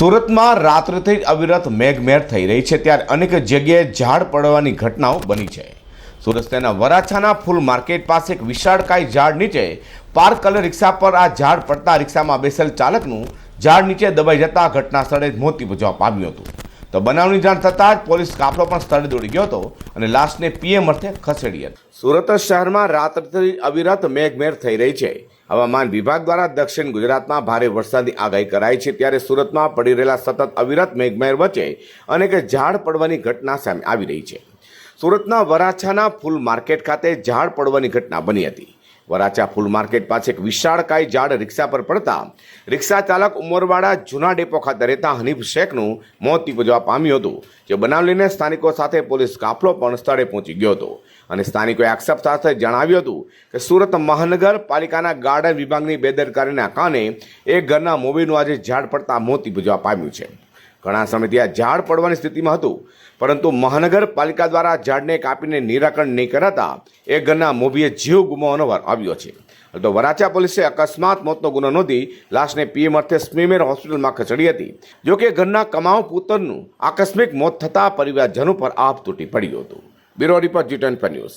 સુરતમાં રાત્રિથી અવિરત મેઘમેર થઈ રહી છે, ત્યારે અનેક જગ્યાએ ઝાડ પડવાની ઘટનાઓ બની છે. સુરત શહેરના વરાછાના ફૂલ માર્કેટ પાસે એક વિશાળકાય ઝાડ નીચે પાર્ક કરેલ રિક્ષા પર આ ઝાડ પડતા રિક્ષામાં બેસેલ ચાલકનું ઝાડ નીચે દબાઈ જતા ઘટના સ્થળે મોતી મોત પામ્યું હતું. તો બનાવની જાણ થતાં જ પોલીસ કાફલો પણ સ્થળે દોડી ગયો હતો અને લાશને પીએમ અર્થે ખસેડી હતી. સુરત શહેરમાં રાત્રિથી અવિરત મેઘમેર થઈ રહી છે. હવામાન વિભાગ દ્વારા દક્ષિણ ગુજરાતમાં ભારે વરસાદની આગાહી કરાઈ છે ત્યારે સુરતમાં પડી રહેલા સતત અવિરત મેઘમેર વચ્ચે અનેક ઝાડ પડવાની ઘટના સામે આવી રહી છે. સુરતના વરાછાના ફૂલ માર્કેટ ખાતે ઝાડ પડવાની ઘટના બની હતી. વરાછા ફૂલ માર્કેટ પાસે એક વિશાળકાય ઝાડ રિક્ષા પર પડતા રિક્ષા ચાલક ઉમરવાડા જૂના ડેપો ખાતે રહેતા હનીફ શેખનું મોત નીપજવા પામ્યું હતું, જે બનાવ લઈને સ્થાનિકો સાથે પોલીસ કાફલો પણ સ્થળે પહોંચી ગયો હતો. અને સ્થાનિકોએ આક્ષેપ સાથે જણાવ્યું હતું કે સુરત મહાનગરપાલિકાના ગાર્ડન વિભાગની બેદરકારીના કારણે એક ઘરના મોબીનું આજે ઝાડ પડતા મોત નીપજવા પામ્યું છે. ઘણા સમયથી આ ઝાડ પડવાની સ્થિતિમાં હતું. પરંતુ મહાનગરપાલિકા દ્વારા ઝાડને કાપીને નિરાકરણ નહીં કરાતા એ ઘરના મોભીએ જીવ ગુમાવવાનો વાર આવ્યો છે. તો વરાછા પોલીસે અકસ્માત મોતનો ગુનો નોંધી લાશને પીએમ અર્થે સ્મીમેર હોસ્પિટલમાં ખસેડી હતી. જોકે ઘરના કમાવ પુત્રનું આકસ્મિક મોત થતાં પરિવારજનો પર આપ તૂટી પડ્યું હતું. Bureau report G twenty news.